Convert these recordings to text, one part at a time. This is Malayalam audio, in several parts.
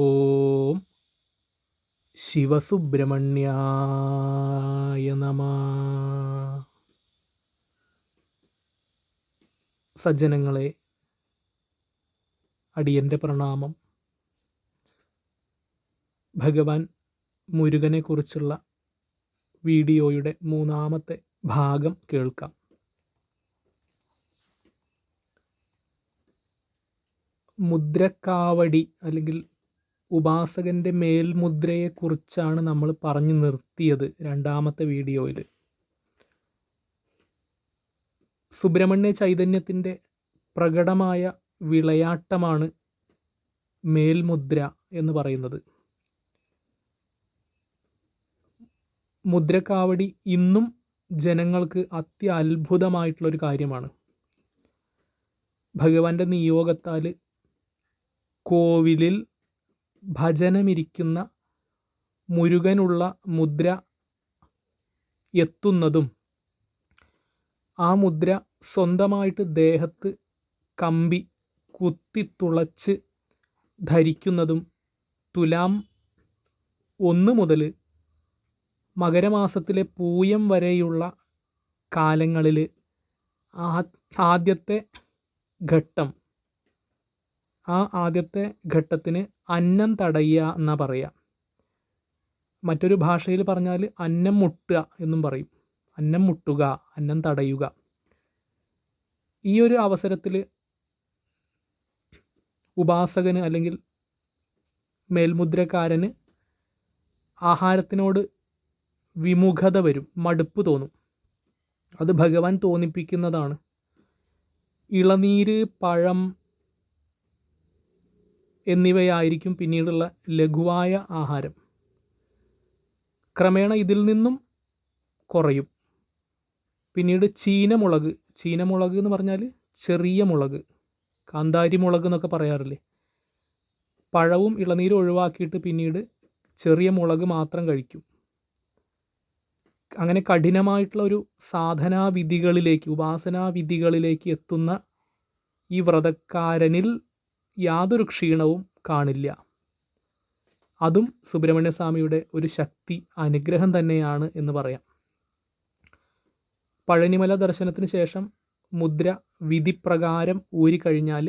ഓം ശിവസുബ്രഹ്മണ്യായ നമ. സജ്ജനങ്ങളെ അടിയന്റെ പ്രണാമം. ഭഗവാൻ മുരുകനെക്കുറിച്ചുള്ള വീഡിയോയുടെ മൂന്നാമത്തെ ഭാഗം കേൾക്കാം. മുദ്രക്കാവടി അല്ലെങ്കിൽ ഉപാസകന്റെ മേൽമുദ്രയെക്കുറിച്ചാണ് നമ്മൾ പറഞ്ഞു നിർത്തിയത് രണ്ടാമത്തെ വീഡിയോയിൽ. സുബ്രഹ്മണ്യ ചൈതന്യത്തിന്റെ പ്രകടമായ വിളയാട്ടമാണ് മേൽമുദ്ര എന്ന് പറയുന്നത്. മുദ്രക്കാവടി ഇന്നും ജനങ്ങൾക്ക് അത്യത്ഭുതമായിട്ടുള്ളൊരു കാര്യമാണ്. ഭഗവാന്റെ നിയോഗത്താൽ കോവിലിൽ ഭജനമിരിക്കുന്ന മുരുകനുള്ള മുദ്ര എത്തുന്നതും ആ മുദ്ര സ്വന്തമായിട്ട് ദേഹത്ത് കമ്പി കുത്തിത്തുളച്ച് ധരിക്കുന്നതും തുലാം ഒന്ന് മുതൽ മകരമാസത്തിലെ പൂയം വരെയുള്ള കാലങ്ങളിൽ ആദ്യത്തെ ഘട്ടം. ആ ആദ്യത്തെ ഘട്ടത്തിന് അന്നം തടയുക എന്നാ പറയുക മറ്റൊരു ഭാഷയിൽ പറഞ്ഞാൽ അന്നം മുട്ടുക എന്നും പറയും. അന്നം മുട്ടുക അന്നം തടയുക. ഈ ഒരു അവസരത്തിൽ ഉപാസകന് അല്ലെങ്കിൽ മേൽമുദ്രക്കാരന് ആഹാരത്തിനോട് വിമുഖത വരും മടുപ്പ് തോന്നും. അത് ഭഗവാൻ തോന്നിപ്പിക്കുന്നതാണ്. ഇളനീര് പഴം എന്നിവയായിരിക്കും പിന്നീടുള്ള ലഘുവായ ആഹാരം. ക്രമേണ ഇതിൽ നിന്നും കുറയും. പിന്നീട് ചീനമുളക് ചീനമുളക് എന്ന് പറഞ്ഞാൽ ചെറിയ മുളക് കാന്താരി മുളക് എന്നൊക്കെ പറയാറില്ലേ? പഴവും ഇളനീരും ഒഴിവാക്കിയിട്ട് പിന്നീട് ചെറിയ മുളക് മാത്രം കഴിക്കും. അങ്ങനെ കഠിനമായിട്ടുള്ള ഒരു സാധനാവിധികളിലേക്ക് ഉപാസനാവിധികളിലേക്ക് എത്തുന്ന ഈ വ്രതക്കാരനിൽ യാതൊരു ക്ഷീണവും കാണില്ല. അതും സുബ്രഹ്മണ്യ സ്വാമിയുടെ ഒരു ശക്തി അനുഗ്രഹം തന്നെയാണ് എന്ന് പറയാം. പഴനിമല ദർശനത്തിന് ശേഷം മുദ്ര വിധിപ്രകാരം ഊരിക്കഴിഞ്ഞാൽ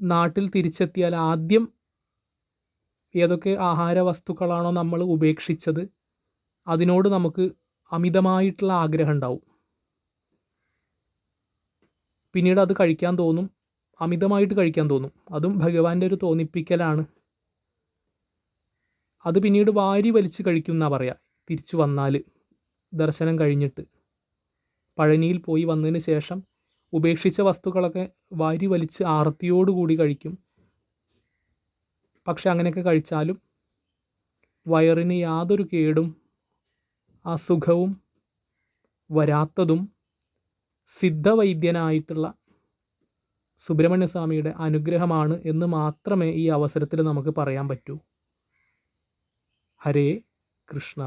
നാട്ടിൽ തിരിച്ചെത്തിയാൽ ആദ്യം ഏതൊക്കെ ആഹാര വസ്തുക്കളാണോ നമ്മൾ ഉപേക്ഷിച്ചത് അതിനോട് നമുക്ക് അമിതമായിട്ടുള്ള ആഗ്രഹം ഉണ്ടാവും. പിന്നീട് അത് കഴിക്കാൻ തോന്നും അമിതമായിട്ട് കഴിക്കാൻ തോന്നും. അതും ഭഗവാന്റെ ഒരു തോന്നിപ്പിക്കലാണ്. അത് പിന്നീട് വാരി വലിച്ച് കഴിക്കും എന്നാ പറയാ. തിരിച്ചു വന്നാൽ ദർശനം കഴിഞ്ഞിട്ട്. പഴനിയിൽ പോയി വന്നതിന് ശേഷം ഉപേക്ഷിച്ച വസ്തുക്കളൊക്കെ വാരി വലിച്ച് ആർത്തിയോടുകൂടി കഴിക്കും. പക്ഷെ അങ്ങനെയൊക്കെ കഴിച്ചാലും വയറിന് യാതൊരു കേടും അസുഖവും വരാത്തതും സിദ്ധവൈദ്യനായിട്ടുള്ള സുബ്രഹ്മണ്യസ്വാമിയുടെ അനുഗ്രഹമാണ് എന്ന് മാത്രമേ ഈ അവസരത്തിൽ നമുക്ക് പറയാൻ പറ്റൂ. ഹരേ കൃഷ്ണ.